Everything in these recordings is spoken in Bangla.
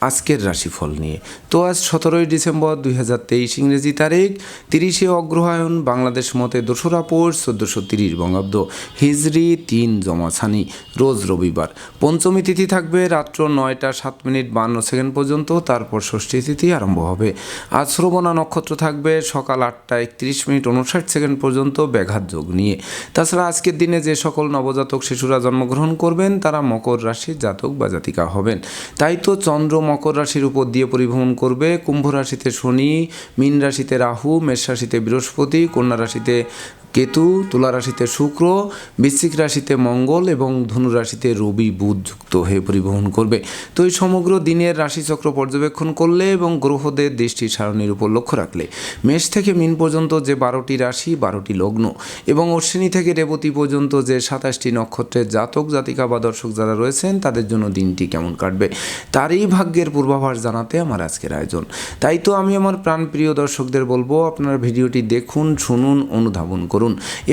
আজকের রাশিফল নিয়ে। তো আজ সতেরোই ডিসেম্বর দুই হাজার তেইশ ইংরেজি তারিখ, তিরিশে অগ্রহায়ণ, বাংলাদেশ মতে দোসরা পৌষ, চোদ্দোশো তিরিশ বঙ্গাব্দ। হিজরি তিন জমাছানি রোজ রবিবার। পঞ্চমী তিথি থাকবে রাত্র নয়টা সাত মিনিট বান্ন সেকেন্ড পর্যন্ত, তারপর ষষ্ঠী তিথি আরম্ভ হবে। আজ শ্রবণা নক্ষত্র থাকবে সকাল আটটা একত্রিশ মিনিট উনষাট সেকেন্ড পর্যন্ত ব্যাঘাত যোগ নিয়ে। তাছাড়া আজকের দিনে যে সকল নবজাতক শিশুরা জন্মগ্রহণ করবেন, তারা মকর রাশির জাতক বা জাতিকা হবেন। তাই তো চন্দ্র মকর রাশির উপর দিয়ে পরিভ্রমণ করবে। কুম্ভ রাশিতে শনি, মীন রাশিতে রাহু, মেষ রাশিতে বৃহস্পতি, কন্যা রাশিতে কেতু তুলা রাশিতে শুক্র, বৃশ্চিক রাশিতে মঙ্গল এবং ধনু রাশিতে রবি, বুধ যুক্ত হয়ে পরিবহন করবে। তো এই সমগ্র দিনের রাশিচক্র পর্যবেক্ষণ করলে এবং গ্রহদের দৃষ্টি সারণীর উপর লক্ষ্য রাখলে মেষ থেকে মিন পর্যন্ত যে বারোটি রাশি, বারোটি লগ্ন এবং অশ্বিনী থেকে রেবতী পর্যন্ত যে সাতাশটি নক্ষত্রের জাতক, জাতিকা বা দর্শক যারা রয়েছেন, তাদের জন্য দিনটি কেমন কাটবে তারই ভাগ্যের পূর্বাভাস জানাতে আমার আজকের আয়োজন। তাই তো আমি আমার প্রাণপ্রিয় দর্শকদের বলব, আপনারা ভিডিওটি দেখুন, শুনুন, অনুধাবন করুন।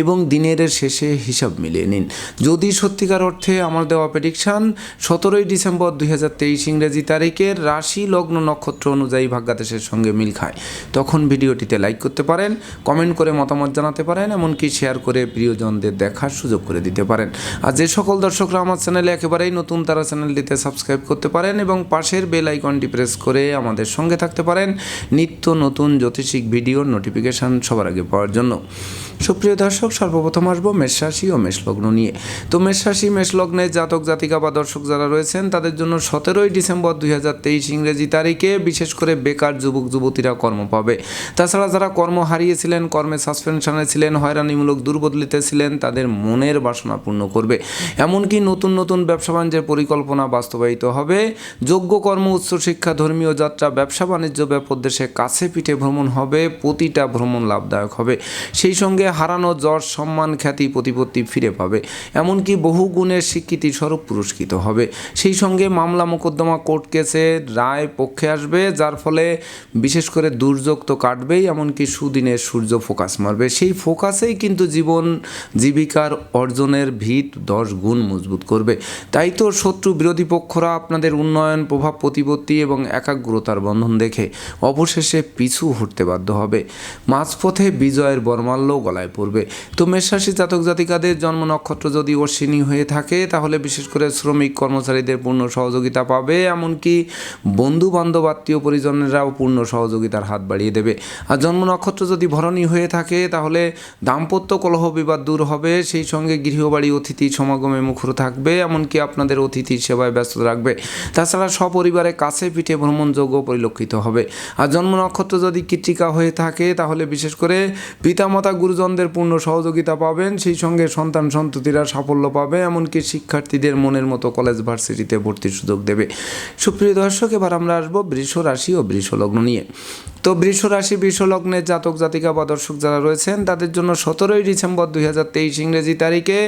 এবং দিনের শেষে হিসাব মিলিয়ে নিন। যদি সত্যিকার অর্থে আমার দেওয়া প্রেডিকশান সতেরোই ডিসেম্বর দুই হাজার তেইশ ইংরেজি তারিখের রাশি লগ্ন নক্ষত্র অনুযায়ী ভাগ্যাদেশের সঙ্গে মিল খায়। তখন ভিডিওটিতে লাইক করতে পারেন কমেন্ট করে মতামত জানাতে পারেন, এমনকি শেয়ার করে প্রিয়জনদের দেখার সুযোগ করে দিতে পারেন। আর যে সকল দর্শকরা আমার চ্যানেলে একেবারেই নতুন, তারা চ্যানেলটিতে সাবস্ক্রাইব করতে পারেন এবং পাশের বেল আইকনটি প্রেস করে আমাদের সঙ্গে থাকতে পারেন নিত্য নতুন জ্যোতিষিক ভিডিওর নোটিফিকেশান সবার আগে পাওয়ার জন্য। সুপ্রিয় দর্শক, সর্বপ্রথম আসব মেষরাশি ও মেষলগ্ন নিয়ে। তো মেষরাশি মেষলগ্নে জাতক, জাতিকা বা দর্শক যারা রয়েছেন, তাদের জন্য সতেরোই ডিসেম্বর দুই হাজার তেইশ ইংরেজি তারিখে বিশেষ করে বেকার যুবক, যুবতীরা কর্ম পাবে। তাছাড়া যারা কর্ম হারিয়েছিলেন, কর্মে সাসপেনশনে ছিলেন, হয়রানিমূলক দুর্বদলিতে ছিলেন, তাদের মনের বাসনা পূর্ণ করবে। এমনকি নতুন নতুন ব্যবসা বাণিজ্যের পরিকল্পনা বাস্তবায়িত হবে। যোগ্য কর্ম উচ্চশিক্ষা ধর্মীয় যাত্রা, ব্যবসা বাণিজ্য ব্যাপদেশে কাছে পিঠে ভ্রমণ হবে, প্রতিটা ভ্রমণ লাভদায়ক হবে। সেই সঙ্গে হারানো যশ সম্মান, খ্যাতি, প্রতিপত্তি ফিরে পাবে। এমনকি বহু গুণের স্বীকৃতি স্বরূপ পুরস্কৃত হবে। সেই সঙ্গে মামলা মোকদ্দমা কোর্ট কেসে রায় পক্ষে আসবে, যার ফলে বিশেষ করে দুর্যোগ তো কাটবেই, এমনকি সুদিনের সূর্য ফোকাস মারবে। সেই ফোকাসেই কিন্তু জীবন জীবিকার অর্জনের ভিত দশ গুণ মজবুত করবে। তাই তো শত্রু বিরোধী পক্ষরা আপনাদের উন্নয়ন, প্রভাব, প্রতিপত্তি এবং একাগ্রতার বন্ধন দেখে অবশেষে পিছু হটতে বাধ্য হবে। মাঝপথে বিজয়ের বর্মাল্য গলায় পড়বে। তো মেষরাশি জাতক জাতিকাদের জন্ম নক্ষত্র যদি অশ্বিনী হয়ে থাকে, তাহলে বিশেষ করে শ্রমিক কর্মচারীদের পূর্ণ সহযোগিতা পাবে। এমনকি বন্ধু বান্ধব আত্মীয় পরিজনেরাও পূর্ণ সহযোগিতার হাত বাড়িয়ে দেবে। আর জন্ম নক্ষত্র যদি ভরণী হয়ে থাকে, তাহলে দাম্পত্য কলহ বিবাদ দূর হবে। সেই সঙ্গে গৃহবাড়ি, অতিথি সমাগমে মুখর থাকবে। এমনকি আপনাদের অতিথির সেবায় ব্যস্ত রাখবে তাছাড়া সপরিবারে কাছে পিঠে ভ্রমণযোগ্য পরিলক্ষিত হবে। আর জন্ম নক্ষত্র যদি কৃত্রিকা হয়ে থাকে, তাহলে বিশেষ করে পিতামাতা গুরুজনদের পূর্ণ সহযোগিতা পাবেন, সেই সঙ্গে সন্তান সন্ততিরা সাফল্য পাবে, এমনকি শিক্ষার্থীদের মনের মতো কলেজ ভার্সিটিতে ভর্তির সুযোগ দেবে। সুপ্রিয় দর্শক, এবার আমরা আসব বৃষ রাশি ও বৃষলগ্ন নিয়ে। তো বৃষ রাশি, বৃষ লগ্নের জাতক, জাতিকা বা দর্শক যারা রয়েছেন, তাদের জন্য সতেরোই ডিসেম্বর দুই হাজার তেইশ ইংরেজি তারিখে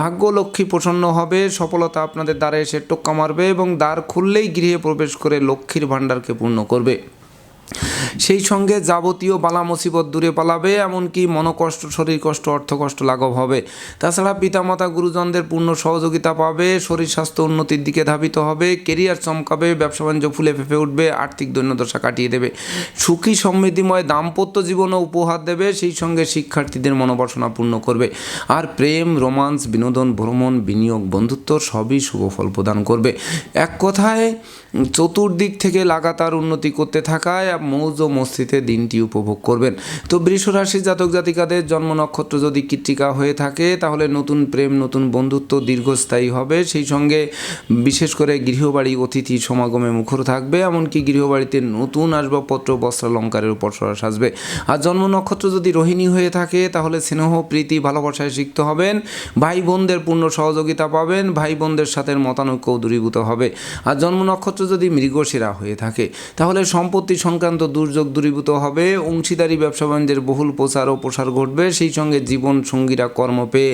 ভাগ্য লক্ষ্মী প্রসন্ন হবে, সফলতা আপনাদের দ্বারে এসে টোক্কা মারবে এবং দ্বার খুললেই গৃহে প্রবেশ করে লক্ষ্মীর ভাণ্ডারকে পূর্ণ করবে। সেই সঙ্গে যাবতীয় বালা মুসিবত দূরে পালাবে, এমনকি মনকষ্ট, শরীর কষ্ট, অর্থ কষ্ট লাঘব হবে। তাছাড়া পিতামাতা গুরুজনদের পূর্ণ সহযোগিতা পাবে, শরীর স্বাস্থ্য উন্নতির দিকে ধাবিত হবে, কেরিয়ার চমকাবে, ব্যবসা বাণিজ্য ফুলে ফেঁপে উঠবে, আর্থিক দৈন্যদশা কাটিয়ে দেবে। সুখী, সমৃদ্ধিময়, দাম্পত্য জীবনও উপহার দেবে, সেই সঙ্গে শিক্ষার্থীদের মনোবাসনা পূর্ণ করবে। আর প্রেম, রোমান্স, বিনোদন, ভ্রমণ, বিনিয়োগ, বন্ধুত্ব সবই শুভ ফল প্রদান করবে। এক কথায় চতুর্দিক থেকে লাগাতার উন্নতি করতে থাকায় মৌজ ও মস্তিতে দিনটি উপভোগ করবেন। তো বৃষ রাশির জাতক জাতিকাদের জন্ম নক্ষত্র যদি কৃত্রিকা হয়ে থাকে, তাহলে নতুন প্রেম, নতুন বন্ধুত্ব দীর্ঘস্থায়ী হবে। সেই সঙ্গে বিশেষ করে গৃহবাড়ি অতিথি সমাগমে মুখর থাকবে, এমনকি গৃহবাড়িতে নতুন আসবাবপত্র, বস্ত্রালঙ্কারের উপর সরাস আসবে আর জন্ম নক্ষত্র যদি রোহিণী হয়ে থাকে, তাহলে স্নেহ, প্রীতি, ভালোবাসায় সিক্ত হবেন। ভাই বোনদের পূর্ণ সহযোগিতা পাবেন, ভাই বোনদের সাথে মতানৈক্য দূরীভূত হবে। আর জন্ম নক্ষত্র যদি মৃগশিরা হয়ে থাকে, তাহলে সম্পত্তি সংক্রান্ত দুর্যোগ দূরীভূত হবে, অংশীদারি ব্যবসা বাণিজ্যের বহুল প্রচার ও প্রসার ঘটবে, সেই সঙ্গে জীবন সঙ্গীরা কর্ম পেয়ে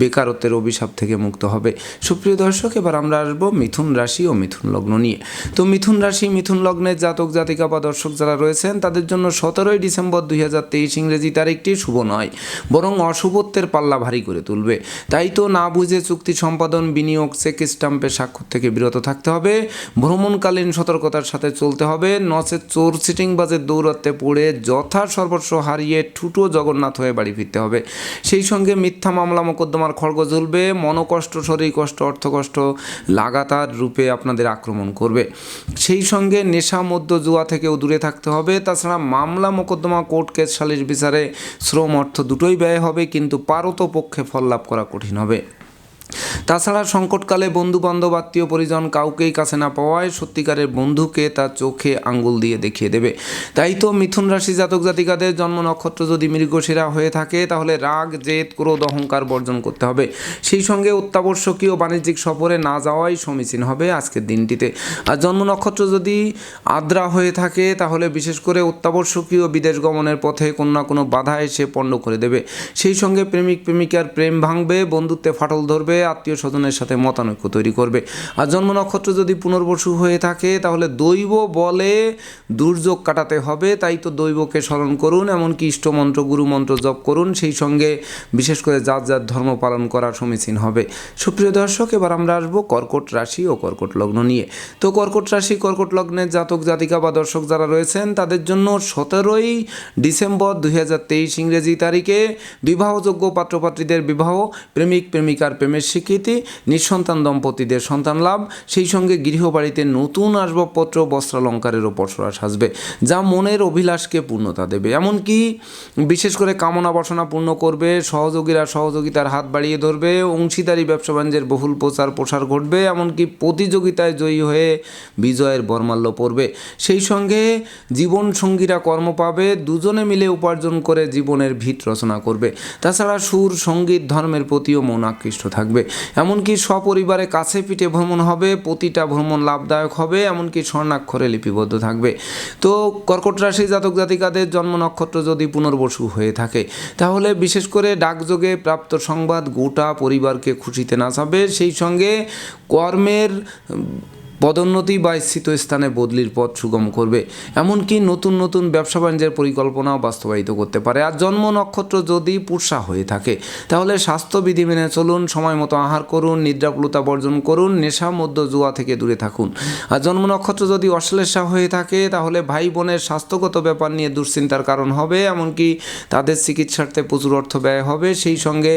বেকারত্বের অভিশাপ থেকে মুক্ত হবে। সুপ্রিয় দর্শক, এবার আমরা আসব মিথুন রাশি ও মিথুন লগ্ন নিয়ে। তো মিথুন রাশি, মিথুন লগ্নের জাতক, জাতিকা বা দর্শক যারা রয়েছেন, তাদের জন্য সতেরোই ডিসেম্বর দুই হাজার তেইশ ইংরেজি তারিখটি শুভ নয়, বরং অশুভত্বের পাল্লা ভারী করে তুলবে। তাই তো না বুঝে চুক্তি সম্পাদন, বিনিয়োগ, চেক স্টাম্পে স্বাক্ষর থেকে বিরত থাকতে হবে। ভ্রমণকালীন সতর্কতার সাথে চলতে হবে। নচে চোর সিটিংবাজের দৌরাত্মে পড়ে যথা সর্বস্ব হারিয়ে ঠুটো জগন্নাথ হয়ে বাড়ি ফিরতে হবে। সেই সঙ্গে মিথ্যা মামলা মোকদ্দমার খড়গ জ্বলবে। মনকষ্ট, শরীর কষ্ট অর্থকষ্ট লাগাতার রূপে আপনাদের আক্রমণ করবে। সেই সঙ্গে নেশা মধ্য জুয়া থেকেও দূরে থাকতে হবে। তাছাড়া মামলা মোকদ্দমা, কোর্ট কেস, সালিশ বিচারে শ্রম, অর্থ দুটোই ব্যয় হবে, কিন্তু পারত পক্ষে ফল লাভ করা কঠিন হবে। তাছাড়া সংকটকালে বন্ধু বান্ধব আত্মীয় পরিজন কাউকেই কাছে না পাওয়ায় সত্যিকারের বন্ধুকে তার চোখে আঙ্গুল দিয়ে দেখিয়ে দেবে। তাই তো মিথুন রাশি জাতক জাতিকাদের জন্ম নক্ষত্র যদি মৃগশিরা হয়ে থাকে, তাহলে রাগ, জেদ, ক্রোধ, অহংকার বর্জন করতে হবে। সেই সঙ্গে অত্যাবশ্যকীয় বাণিজ্যিক সফরে না যাওয়াই সমীচীন হবে আজকের দিনটিতে। আর জন্ম নক্ষত্র যদি আদ্রা হয়ে থাকে, তাহলে বিশেষ করে অত্যাবশ্যকীয় বিদেশ গমনের পথে কোনো না কোনো বাধা এসে পণ্ড করে দেবে। সেই সঙ্গে প্রেমিক প্রেমিকার প্রেম ভাঙবে, বন্ধুত্বে ফাটল ধরবে আত্মীয় স্বজনের সাথে মতানৈক্য তৈরি করবে। আর জন্ম নক্ষত্র যদি পুনর্বসু হয়ে থাকে, তাহলে দৈব বলে দুর্যোগ কাটাতে হবে। তাই তো দৈবকে স্মরণ করুন, এমনকি ইষ্টমন্ত্র, গুরুমন্ত্র জপ করুন। সেই সঙ্গে বিশেষ করে যার যার ধর্ম পালন করা সমীচীন হবে। সুপ্রিয় দর্শক, এবার আমরা আসব কর্কট রাশি ও কর্কট লগ্ন নিয়ে। তো কর্কট রাশি, কর্কট লগ্নের জাতক, জাতিকা বা দর্শক যারা রয়েছেন, তাদের জন্য সতেরোই ডিসেম্বর দুই হাজার তেইশ ইংরেজি তারিখে বিবাহযোগ্য পাত্রপাত্রীদের বিবাহ। প্রেমিক, প্রেমিকার প্রেমের স্বীকৃতি, নিঃসন্তান দম্পতিদের সন্তান লাভ, সেই সঙ্গে গৃহবাড়িতে নতুন আসবাবপত্র, বস্ত্রালঙ্কারের ওপর সরা সাজবে যা মনের অভিলাষকে পূর্ণতা দেবে। এমনকি বিশেষ করে কামনা বাসনা পূর্ণ করবে, সহযোগীরা সহযোগিতার হাত বাড়িয়ে ধরবে, অংশীদারি ব্যবসা বাণিজ্যের বহুল প্রচার প্রসার ঘটবে, এমনকি প্রতিযোগিতায় জয়ী হয়ে বিজয়ের বর্মাল্য পড়বে। সেই সঙ্গে জীবন সঙ্গীরা কর্ম পাবে, দুজনে মিলে উপার্জন করে জীবনের ভিত রচনা করবে। তাছাড়া সুর, সংগীত, ধর্মের প্রতিও মন আকৃষ্ট থাকবে। এমনকি সপরিবারে কাছে পিঠে ভ্রমণ হবে, প্রতিটা ভ্রমণ লাভদায়ক হবে, এমনকি স্বর্ণাক্ষরে লিপিবদ্ধ থাকবে। তো কর্কট রাশি জাতক জাতিকাদের জন্ম নক্ষত্র যদি পুনর্বসু হয়ে থাকে, তাহলে বিশেষ করে ডাকযোগে প্রাপ্ত সংবাদ গোটা পরিবারকে খুশিতে নাচাবে। সেই সঙ্গে কর্মের পদোন্নতি বা স্থিত স্থানে বদলির পথ সুগম করবে। এমনকি নতুন নতুন ব্যবসা বাণিজ্যের পরিকল্পনাও বাস্তবায়িত করতে পারে। আর জন্ম নক্ষত্র যদি পুষা হয়ে থাকে, তাহলে স্বাস্থ্যবিধি মেনে চলুন, সময় মতো আহার করুন নিদ্রাকুলতা বর্জন করুন, নেশা মধ্য জুয়া থেকে দূরে থাকুন। আর জন্ম নক্ষত্র যদি অশ্লেষা হয়ে থাকে, তাহলে ভাই বোনের স্বাস্থ্যগত ব্যাপার নিয়ে দুশ্চিন্তার কারণ হবে। এমনকি তাদের চিকিৎসার্থে প্রচুর অর্থ ব্যয় হবে। সেই সঙ্গে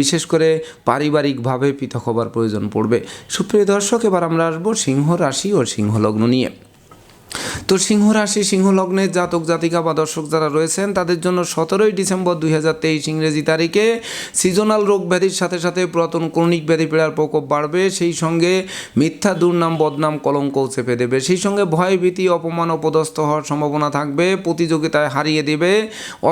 বিশেষ করে পারিবারিকভাবে পৃথক হবার প্রয়োজন পড়বে। সুপ্রিয় দর্শক, এবার আমরা সিংহ রাশি ও সিংহলগ্ন নিয়ে। তো সিংহ রাশি, সিংহ লগ্নের জাতক, জাতিকা বা দর্শক যারা রয়েছেন, তাদের জন্য সতেরোই ডিসেম্বর দুই হাজার তেইশ ইংরেজি তারিখে সিজনাল রোগ ব্যাধির সাথে সাথে পুরাতন ক্রনিক ব্যাধি পীড়ার প্রকোপ বাড়বে। সেই সঙ্গে মিথ্যা, দুর্নাম, বদনাম, কলঙ্কও চেপে দেবে। সেই সঙ্গে ভয়, ভীতি, অপমান, অপদস্থ হওয়ার সম্ভাবনা থাকবে। প্রতিযোগিতায় হারিয়ে দেবে।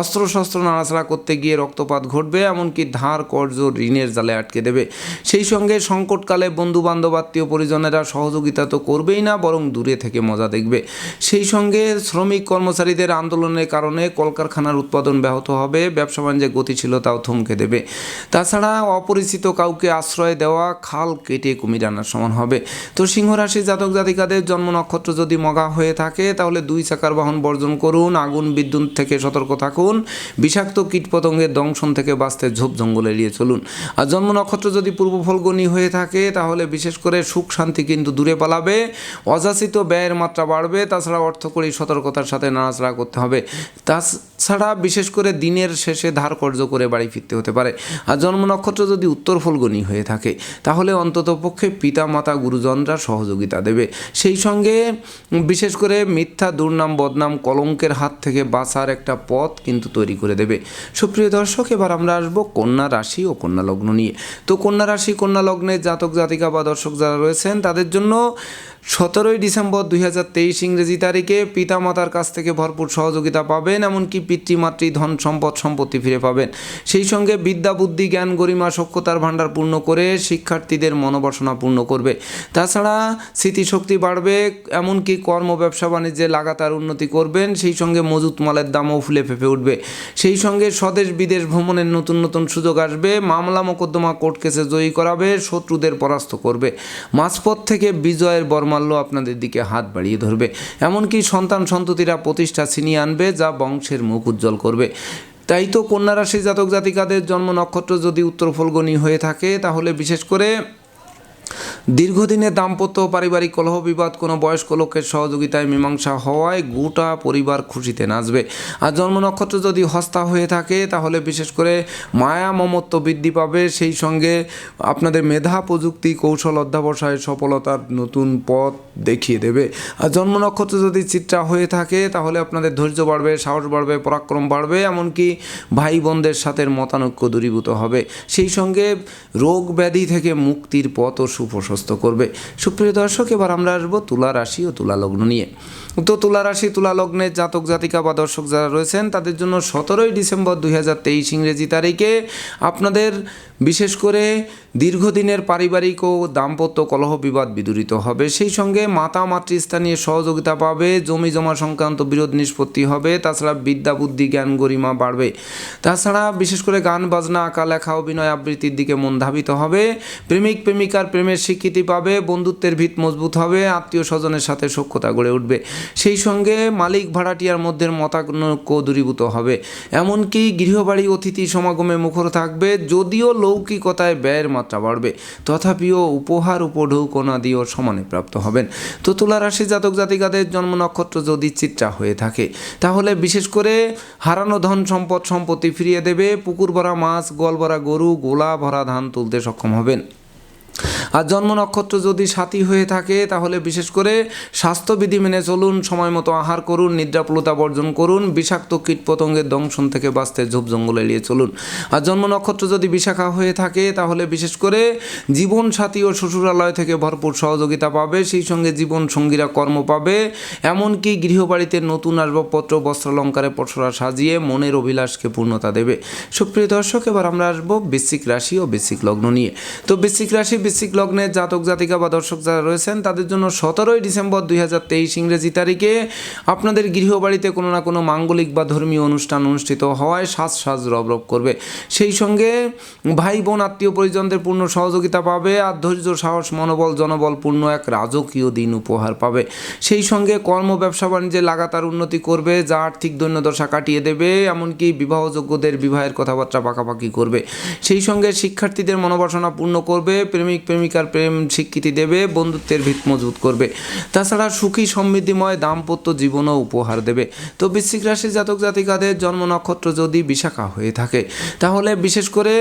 অস্ত্রশস্ত্র নাড়াচাড়া করতে গিয়ে রক্তপাত ঘটবে, এমনকি ধার, কর্জ, ঋণের জালে আটকে দেবে। সেই সঙ্গে সংকটকালে বন্ধু বান্ধব আত্মীয় পরিজনেরা সহযোগিতা তো করবেই না, বরং দূরে থেকে মজা দেখবে। সেই সঙ্গে শ্রমিক কর্মচারীদের আন্দোলনের কারণে কলকারখানার উৎপাদন ব্যাহত হবে, ব্যবসা বাণিজ্যের গতিশীলতাও থমকে দেবে। তাছাড়া অপরিচিত কাউকে আশ্রয় দেওয়া, খাল কেটে কুমির আনার সমান হবে। তো সিংহরাশি জাতক জাতিকাদের জন্ম নক্ষত্র যদি মগা হয়ে থাকে, তাহলে দুই চাকার বাহন বর্জন করুন, আগুন, বিদ্যুৎ থেকে সতর্ক থাকুন, বিষাক্ত কীটপতঙ্গের দংশন থেকে বাঁচতে ঝোপ জঙ্গল এড়িয়ে চলুন। আর জন্ম নক্ষত্র যদি পূর্ব ফলগণী হয়ে থাকে, তাহলে বিশেষ করে সুখ শান্তি কিন্তু দূরে পালাবে, অযাচিত ব্যয়ের মাত্রা বাড়বে, তাছাড়া অর্থকরী সতর্কতার সাথে নাড়াচাড়া করতে হবে। তাছাড়া বিশেষ করে দিনের শেষে ধার কর্য করে বাড়ি ফিরতে হতে পারে। আর জন্ম নক্ষত্র যদি উত্তর ফলগণী হয়ে থাকে, তাহলে অন্তত পক্ষে পিতা, মাতা, গুরুজনরা সহযোগিতা দেবে। সেই সঙ্গে বিশেষ করে মিথ্যা, দুর্নাম, বদনাম, কলঙ্কের হাত থেকে বাঁচার একটা পথ কিন্তু তৈরি করে দেবে। সুপ্রিয় দর্শক, এবার আমরা আসব কন্যা রাশি ও কন্যা লগ্ন নিয়ে। তো কন্যা রাশি, কন্যা লগ্নের জাতক, জাতিকা বা দর্শক যারা রয়েছেন, তাদের জন্য সতেরোই ডিসেম্বর দুই হাজার তেইশ ইংরেজি তারিখে পিতামাতার কাছ থেকে ভরপুর সহযোগিতা পাবেন, এমনকি পিতৃমাতৃ ধন সম্পদ সম্পত্তি ফিরে পাবেন। সেই সঙ্গে বিদ্যা, বুদ্ধি, জ্ঞান, গরিমা সক্ষতার ভাণ্ডার পূর্ণ করে শিক্ষার্থীদের মনোবাসনা পূর্ণ করবে। তাছাড়া স্মৃতিশক্তি বাড়বে, এমনকি কর্ম, ব্যবসা, বাণিজ্যে লাগাতার উন্নতি করবেন, সেই সঙ্গে মজুত মালের দামও ফুলে ফেপে উঠবে। সেই সঙ্গে স্বদেশ বিদেশ ভ্রমণের নতুন নতুন সুযোগ আসবে, মামলা মোকদ্দমা কোর্ট কেসে জয়ী করাবে, শত্রুদের পরাস্ত করবে। মাঝপথ থেকে বিজয়ের বর্মাল্য আপনাদের দিকে হাত বাড়িয়ে ধরবে। এমনকি সন্তান সন্ততিরা প্রতিষ্ঠা ছিনিয়ে আনবে, যা বংশের মুখ উজ্জ্বল করবে। তাই তো কন্যা রাশি জাতক জাতিকাদের জন্ম নক্ষত্র যদি উত্তর ফলগণী হয়ে থাকে, তাহলে বিশেষ করে দীর্ঘদিনের দাম্পত্য পারিবারিক কলহ বিবাদ, কোনো বয়স্ক লোকের সহযোগিতায় মীমাংসা হওয়ায় গোটা পরিবার খুশিতে নাচবে। আর জন্ম নক্ষত্র যদি হস্তা হয়ে থাকে, তাহলে বিশেষ করে মায়া মমত্ব বৃদ্ধি পাবে। সেই সঙ্গে আপনাদের মেধা, প্রযুক্তি, কৌশল অধ্যাবসায় সফলতার নতুন পথ দেখিয়ে দেবে। আর জন্ম নক্ষত্র যদি চিত্রা হয়ে থাকে, তাহলে আপনাদের ধৈর্য বাড়বে, সাহস বাড়বে, পরাক্রম বাড়বে, এমনকি ভাই বোনদের সাথে মতানৈক্য দূরীভূত হবে। সেই সঙ্গে রোগ ব্যাধি থেকে মুক্তির পথও সুপ্রশস্ত করবে। সুপ্রিয় দর্শক এবার আমরা আসব তুলা রাশি ও তুলা লগ্ন নিয়ে। তো তুলা রাশি, তুলা লগ্নের জাতক, জাতিকা বা দর্শক যারা রয়েছেন, তাদের জন্য সতেরোই ডিসেম্বর দুই হাজার তেইশ ইংরেজি তারিখে আপনাদের বিশেষ করে দীর্ঘদিনের পারিবারিক ও দাম্পত্য কলহ বিবাদ বিদূরিত হবে। সেই সঙ্গে মাতা, মাতৃস্থানীয় সহযোগিতা পাবে, জমি জমা সংক্রান্ত বিরোধ নিষ্পত্তি হবে, তাছাড়া বিদ্যা, বুদ্ধি, জ্ঞান, গরিমা বাড়বে। তাছাড়া বিশেষ করে গান, বাজনা আঁকা লেখা অভিনয় আবৃত্তির দিকে মন ধাবিত হবে। প্রেমিক, প্রেমিকার প্রেমের স্বীকৃতি পাবে, বন্ধুত্বের ভিত মজবুত হবে, আত্মীয় স্বজনের সাথে সখ্যতা গড়ে উঠবে। সেই সঙ্গে মালিক ভাড়াটিয়ার মধ্যে মতানৈক্য দূরীভূত হবে। এমনকি গৃহবাড়ি অতিথি সমাগমে মুখর থাকবে, যদিও লৌকিকতায় ব্যয়ের মাত্রা বাড়বে। তথাপিও উপহার উপঢৌকনা দিয়েও সমানে প্রাপ্ত হবেন। তো তুলা রাশি জাতক জাতিকাদের জন্ম নক্ষত্র যদি চিত্রা হয়ে থাকে, তাহলে বিশেষ করে হারানো ধন সম্পদ সম্পত্তি ফিরিয়ে দেবে পুকুর ভরা মাছ গোয়াল ভরা গরু গোলা ভরা ধান তুলতে সক্ষম হবেন। আর জন্ম নক্ষত্র যদি সাথী হয়ে থাকে, তাহলে বিশেষ করে স্বাস্থ্যবিধি মেনে চলুন, সময় মতো আহার করুন, নিদ্রাপ্লতা বর্জন করুন, বিষাক্ত কীটপতঙ্গের দংশন থেকে বাঁচতে ঝোপ জঙ্গল এড়িয়ে চলুন। আর জন্ম নক্ষত্র যদি বিশাখা হয়ে থাকে, তাহলে বিশেষ করে জীবন সাথী ও শ্বশুরালয় থেকে ভরপুর সহযোগিতা পাবে, সেই সঙ্গে জীবন সঙ্গীরা কর্ম পাবে। এমনকি গৃহবাড়িতে নতুন আসবাবপত্র, বস্ত্রালঙ্কারে পসরা সাজিয়ে মনের অভিলাষকে পূর্ণতা দেবে। সুপ্রিয় দর্শক, এবার আমরা আসব বৃশ্চিক রাশি ও বৃশ্চিক লগ্ন নিয়ে। তো বৃশ্চিক রাশি, বৃশ্চিক লগ্নের জাতক, জাতিকা বা দর্শক যারা রয়েছেন, তাদের জন্য সতেরোই ডিসেম্বর দুই হাজার তেইশ ইংরেজি তারিখে আপনাদের গৃহবাড়িতে কোনো না কোনো মাঙ্গলিক বা ধর্মীয় অনুষ্ঠান অনুষ্ঠিত হওয়ায় সাজ সাজ রব রব করবে। সেই সঙ্গে ভাই বোন, আত্মীয় পরিজনদের পূর্ণ সহযোগিতা পাবে, আর ধৈর্য, সাহস, মনোবল জনবল পূর্ণ এক রাজকীয় দিন উপহার পাবে। সেই সঙ্গে কর্ম, ব্যবসা, বাণিজ্যে লাগাতার উন্নতি করবে, যা আর্থিক দৈন্যদশা কাটিয়ে দেবে, এমনকি বিবাহযোগ্যদের বিবাহের কথাবার্তা পাকাপাকি করবে। সেই সঙ্গে শিক্ষার্থীদের মনোবাসনা পূর্ণ করবে প্রেমিক প্রেমিকার প্রেম, স্বীকৃতি দেবে, বন্ধুত্বের ভিত মজবুত করবে। তাছাড়া সুখী, সমৃদ্ধিময়, দাম্পত্য জীবনও উপহার দেবে। তো বৃশ্চিক রাশির জাতক জাতিকাদের জন্ম নক্ষত্র যদি বিশাখা হয়ে থাকে, তাহলে বিশেষ করে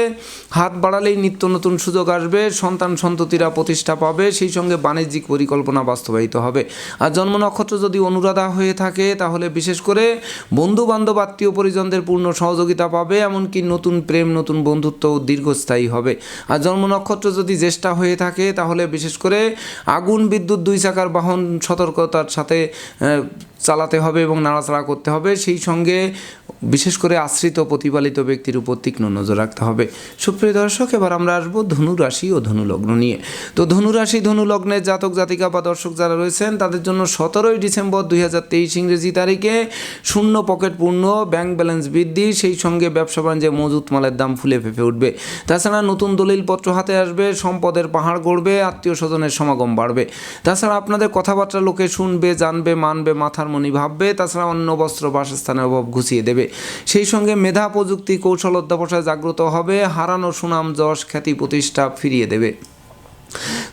হাত বাড়ালেই নিত্য নতুন সুযোগ আসবে, সন্তান সন্ততিরা প্রতিষ্ঠা পাবে, সেই সঙ্গে বাণিজ্যিক পরিকল্পনা বাস্তবায়িত হবে। আর জন্ম নক্ষত্র যদি অনুরাধা হয়ে থাকে, তাহলে বিশেষ করে বন্ধু বান্ধব আত্মীয় পরিজনদের পূর্ণ সহযোগিতা পাবে, এমনকি নতুন প্রেম, নতুন বন্ধুত্ব দীর্ঘস্থায়ী হবে। আর জন্ম নক্ষত্র যদি জ্যেষ্ঠা হয়ে থাকে, তাহলে বিশেষ করে আগুন, বিদ্যুৎ দুই চাকার বাহন সতর্কতার সাথে চালাতে হবে এবং নাড়াচাড়া করতে হবে। সেই সঙ্গে বিশেষ করে আশ্রিত প্রতিপালিত ব্যক্তির উপর তীক্ষ্ণ নজর রাখতে হবে। সুপ্রিয় দর্শক, এবার আমরা আসব ধনু রাশি ও ধনুলগ্ন নিয়ে। তো ধনু রাশি ধনু লগ্নের জাতক, জাতিকা বা দর্শক যারা রয়েছেন, তাদের জন্য সতেরোই ডিসেম্বর দুই হাজার তেইশ ইংরেজি তারিখে শূন্য পকেট পূর্ণ, ব্যাংক ব্যালেন্স বৃদ্ধি, সেই সঙ্গে ব্যবসা বাণিজ্যে মজুত মালের দাম ফুলে ফেপে উঠবে। তাছাড়া নতুন দলিলপত্র হাতে আসবে, সম্পদের পাহাড় গড়বে, আত্মীয় স্বজনের সমাগম বাড়বে। তাছাড়া আপনাদের কথাবার্তা, লোকে শুনবে, জানবে, মানবে, মাথার মনি ভাববে, তাছাড়া অন্য বস্ত্র বাসস্থানের অভাব ঘুষিয়ে দেবে। সেই সঙ্গে মেধা, প্রযুক্তি, কৌশল অধ্যাপসায় জাগ্রত হবে, হারানো সুনাম, যশ, খ্যাতি, প্রতিষ্ঠা ফিরিয়ে দেবে।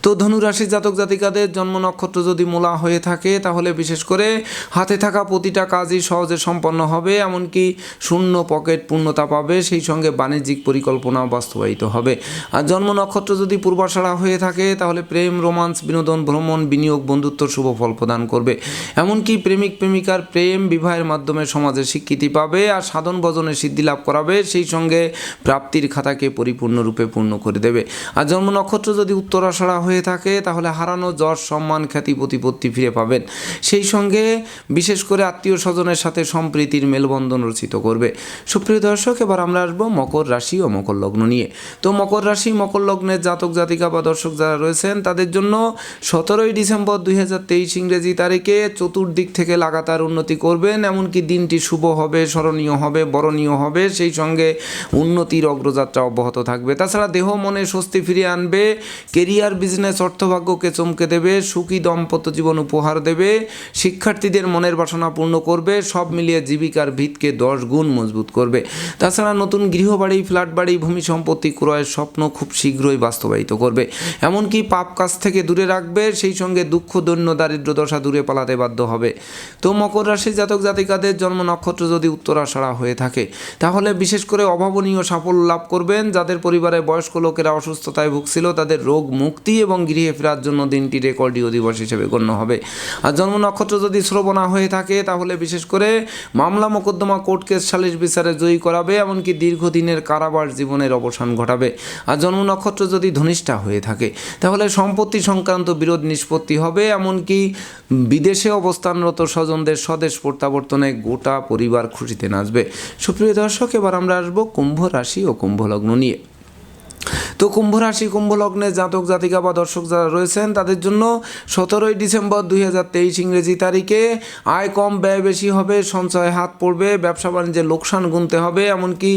তো ধনুরাশির জাতক জাতিকাদের জন্ম নক্ষত্র যদি মূলা হয়ে থাকে, তাহলে বিশেষ করে হাতে থাকা প্রতিটা কাজই সহজে সম্পন্ন হবে, এমনকি শূন্য পকেট পূর্ণতা পাবে, সেই সঙ্গে বাণিজ্যিক পরিকল্পনা বাস্তবায়িত হবে। আর জন্ম নক্ষত্র যদি পূর্বাশাড়া হয়ে থাকে, তাহলে প্রেম, রোমান্স, বিনোদন, ভ্রমণ, বিনিয়োগ, বন্ধুত্ব, শুভ ফল প্রদান করবে। এমনকি প্রেমিক, প্রেমিকার প্রেম বিবাহের মাধ্যমে সমাজে স্বীকৃতি পাবে আর সাধন ভজনে সিদ্ধি লাভ করাবে, সেই সঙ্গে প্রাপ্তির খাতাকে পরিপূর্ণরূপে পূর্ণ করে দেবে। আর জন্ম নক্ষত্র যদি উত্তরাষাড়া হয়ে থাকে, তাহলে হারানো যশ সম্মান, খ্যাতি, প্রতিপত্তি ফিরে পাবেন। সেই সঙ্গে বিশেষ করে আত্মীয় স্বজনের সাথে সম্প্রীতির মেলবন্ধন রচিত করবে। সুপ্রিয় দর্শক, এবার আমরা আসব মকর রাশি ও মকর লগ্ন নিয়ে। তো মকর রাশি, মকর লগ্নের জাতক, জাতিকা বা দর্শক যারা রয়েছেন, তাদের জন্য সতেরোই ডিসেম্বর দুই হাজার তেইশ ইংরেজি তারিখে চতুর্দিক থেকে লাগাতার উন্নতি করবেন। এমনকি দিনটি শুভ হবে, স্মরণীয় হবে, বরণীয় হবে। সেই সঙ্গে উন্নতির অগ্রযাত্রা অব্যাহত থাকবে। তাছাড়া দেহ, মনে, স্বস্তি ফিরিয়ে আনবে। কেরিয়ার, বিজনেস অর্থভাগ্যকে চমকে দেবে, সুখী দম্পত্য জীবন উপহার দেবে, শিক্ষার্থীদের মনের বাসনা পূর্ণ করবে, সব মিলিয়ে জীবিকার ভিতকে দশ গুণ মজবুত করবে। তাছাড়া নতুন গৃহবাড়ি ফ্ল্যাট বাড়ি ভূমি সম্পত্তি ক্রয়ের স্বপ্ন খুব শীঘ্রই বাস্তবায়িত করবে। এমনকি পাপ কাজ থেকে দূরে রাখবে, সেই সঙ্গে দুঃখ, দৈন্য দারিদ্র দশা দূরে পালাতে বাধ্য হবে। তো মকর রাশি জাতক জাতিকাদের জন্ম নক্ষত্র যদি উত্তরাষাড়া হয়ে থাকে, তাহলে বিশেষ করে অভাবনীয় সাফল্য লাভ করবেন। যাদের পরিবারে বয়স্ক লোকেরা অসুস্থতায় ভুগছিল, তাদের রোগ মুক্তি এবং গৃহে ফেরার জন্য দিনটি রেকর্ডীয় দিবস হিসেবে গণ্য হবে। আর জন্ম নক্ষত্র যদি শ্রবণা হয়ে থাকে, তাহলে বিশেষ করে মামলা মোকদ্দমা কোর্ট কেস সালিশ বিচারে জয়ী করাবে, এমনকি দীর্ঘদিনের কারাবাস জীবনের অবসান ঘটাবে। আর জন্ম নক্ষত্র যদি ধনিষ্ঠা হয়ে থাকে, তাহলে সম্পত্তি সংক্রান্ত বিরোধ নিষ্পত্তি হবে, এমনকি বিদেশে অবস্থানরত স্বজনদের স্বদেশ প্রত্যাবর্তনে গোটা পরিবার খুশিতে নাচবে। সুপ্রিয় দর্শক, এবার আমরা আসব কুম্ভ রাশি ও কুম্ভ লগ্ন নিয়ে। তো কুম্ভ রাশি, কুম্ভ লগ্নে জাতক, জাতিকা বা দর্শক যারা রয়েছেন, তাদের জন্য সতেরোই ডিসেম্বর দুই হাজার তেইশ ইংরেজি তারিখে আয় কম, ব্যয় বেশি হবে, সঞ্চয় হাত পড়বে, ব্যবসা বাণিজ্যে লোকসান গুনতে হবে, এমনকি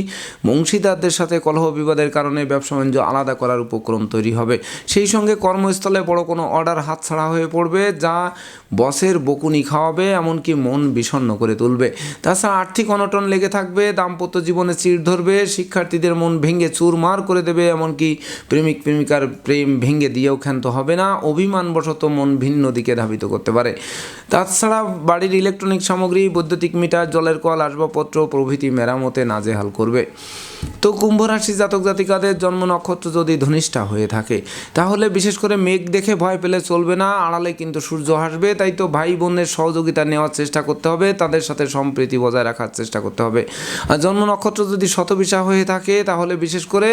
বংশীদারদের সাথে কলহ বিবাদের কারণে ব্যবসা বাণিজ্য আলাদা করার উপক্রম তৈরি হবে। সেই সঙ্গে কর্মস্থলে বড় কোনো অর্ডার হাতছাড়া হয়ে পড়বে, যা বসের বকুনি খাওয়াবে, এমনকি মন বিষণ্ণ করে তুলবে। তাছাড়া আর্থিক অনটন লেগে থাকবে, দাম্পত্য জীবনে চিড় ধরবে, শিক্ষার্থীদের মন ভেঙে চুরমার করে দেবে, এমনকি প্রেমিক প্রেমিকার প্রেম ভেঙে দিয়েও ক্ষান্ত হবে না, অভিমানবশত মন ভিন্ন দিকে ধাবিত করতে পারে। তাছাড়া বাড়ির ইলেকট্রনিক সামগ্রী, বৈদ্যুতিক মিটার, জলের কল, আসবাবপত্র প্রভৃতি মেরামতে নাজেহাল করবে। তো কুম্ভ রাশি জাতক জাতিকাদের জন্ম নক্ষত্র যদি ধনিষ্ঠা হয়ে থাকে, তাহলে বিশেষ করে মেঘ দেখে ভয় পেলে চলবে না, আড়ালে কিন্তু সূর্য হাসবে তাই তো ভাই বোনের সহযোগিতা নেওয়ার চেষ্টা করতে হবে, তাদের সাথে সম্প্রীতি বজায় রাখার চেষ্টা করতে হবে। আর জন্ম নক্ষত্র যদি শতবিশা হয়ে থাকে, তাহলে বিশেষ করে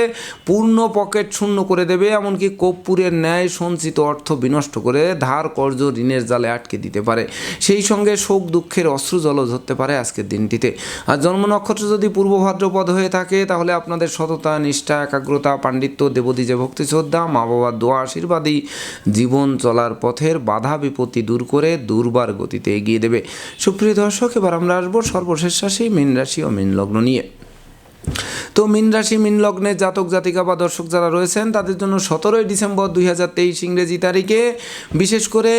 পূর্ণ পকেট শূন্য করে দেবে, এমনকি কর্পূরের ন্যায় সঞ্চিত অর্থ বিনষ্ট করে ধার কর্জ ঋণের জালে আটকে দিতে পারে। সেই সঙ্গে শোক দুঃখের অশ্রু জল ধরতে পারে আজকের দিনটিতে। আর জন্ম নক্ষত্র যদি পূর্ব ভাদ্রপদ হয়ে থাকে, তাহলে আপনাদের সততা, নিষ্ঠা, একাগ্রতা, পাণ্ডিত্য, দেবদীজে ভক্তি শ্রদ্ধা, মা বাবার দোয়া আশীর্বাদী জীবন চলার পথের বাধা, বিপত্তি দূর করে দুর্বার গতিতে এগিয়ে দেবে। সুপ্রিয় দর্শক, এবার আমরা আসব সর্বশেষ রাশি মীন রাশি ও মীন লগ্ন নিয়ে। তো মিন রাশি, মিন জাতক, জাতিকা বা দর্শক যারা রয়েছেন, তাদের জন্য সতেরোই ডিসেম্বর দুই হাজার তেইশ ইংরেজি তারিখে বিশেষ করে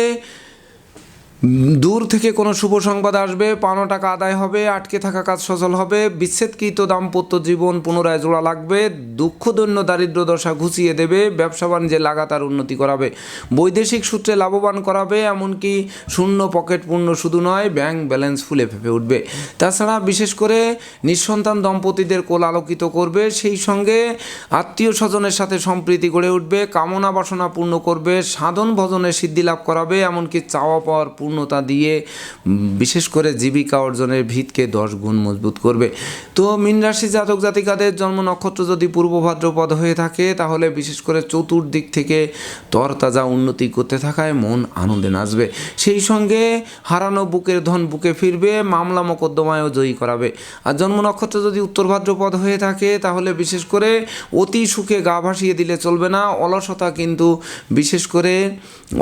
দূর থেকে কোনো শুভ সংবাদ আসবে পাওনা টাকা আদায় হবে, আটকে থাকা কাজ সচল হবে, বিচ্ছেদকৃত দাম্পত্য জীবন পুনরায় জোড়া লাগবে দুঃখদৈন্য দারিদ্র দশা ঘুচিয়ে দেবে, ব্যবসা বাণিজ্যে লাগাতার উন্নতি করাবে, বৈদেশিক সূত্রে লাভবান করাবে, এমনকি শূন্য পকেট পূর্ণ শুধু নয়, ব্যাংক ব্যালেন্স ফুলে ফেপে উঠবে। তাছাড়া বিশেষ করে নিঃসন্তান দম্পতিদের কোল আলোকিত করবে, সেই সঙ্গে আত্মীয় স্বজনের সাথে সম্প্রীতি গড়ে উঠবে, কামনা বাসনা পূর্ণ করবে, সাধন ভজনে সিদ্ধি লাভ করাবে, এমনকি চাওয়া পাওয়ার পূর্ণতা দিয়ে বিশেষ করে জীবিকা অর্জনের ভিতকে দশ গুণ মজবুত করবে। তো মীন রাশি জাতক জাতিকাদের জন্ম নক্ষত্র যদি পূর্ব ভাদ্রপদ হয়ে থাকে, তাহলে বিশেষ করে চতুর্দিক থেকে তরতাজা উন্নতি করতে থাকায় মন আনন্দে নাচবে। সেই সঙ্গে হারানো বুকের ধন বুকে ফিরবে, মামলা মোকদ্দমায়ও জয়ী করাবে। আর জন্ম নক্ষত্র যদি উত্তর ভাদ্রপদ হয়ে থাকে, তাহলে বিশেষ করে অতি সুখে গা ভাসিয়ে দিলে চলবে না, অলসতা কিন্তু বিশেষ করে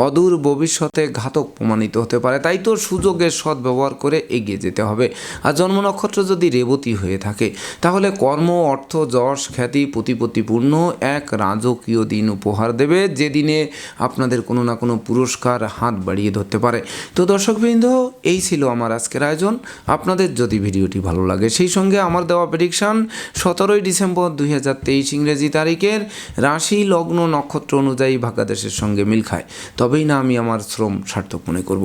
অদূর ভবিষ্যতে ঘাতক প্রমাণিত হতে পারে, তাই তো সুযোগের সদ্ব্যবহার করে এগিয়ে যেতে হবে। আর জন্ম নক্ষত্র যদি রেবতী হয়ে থাকে, তাহলে কর্ম, অর্থ, যশ, খ্যাতি, প্রতিপত্তিপূর্ণ এক রাজকীয় দিন উপহার দেবে, যে দিনে আপনাদের কোনো না কোনো পুরস্কার হাত বাড়িয়ে ধরতে পারে। তো দর্শকবৃন্দ, এই ছিল আমার আজকের আয়োজন। আপনাদের যদি ভিডিওটি ভালো লাগে, সেই সঙ্গে আমার দেওয়া প্রেডিকশান সতেরোই ডিসেম্বর দুই হাজার তেইশ ইংরেজি তারিখের রাশি লগ্ন নক্ষত্র অনুযায়ী ভাগাদেশের সঙ্গে মিল খায়। তবেই না আমি আমার শ্রম সার্থক মনে করব।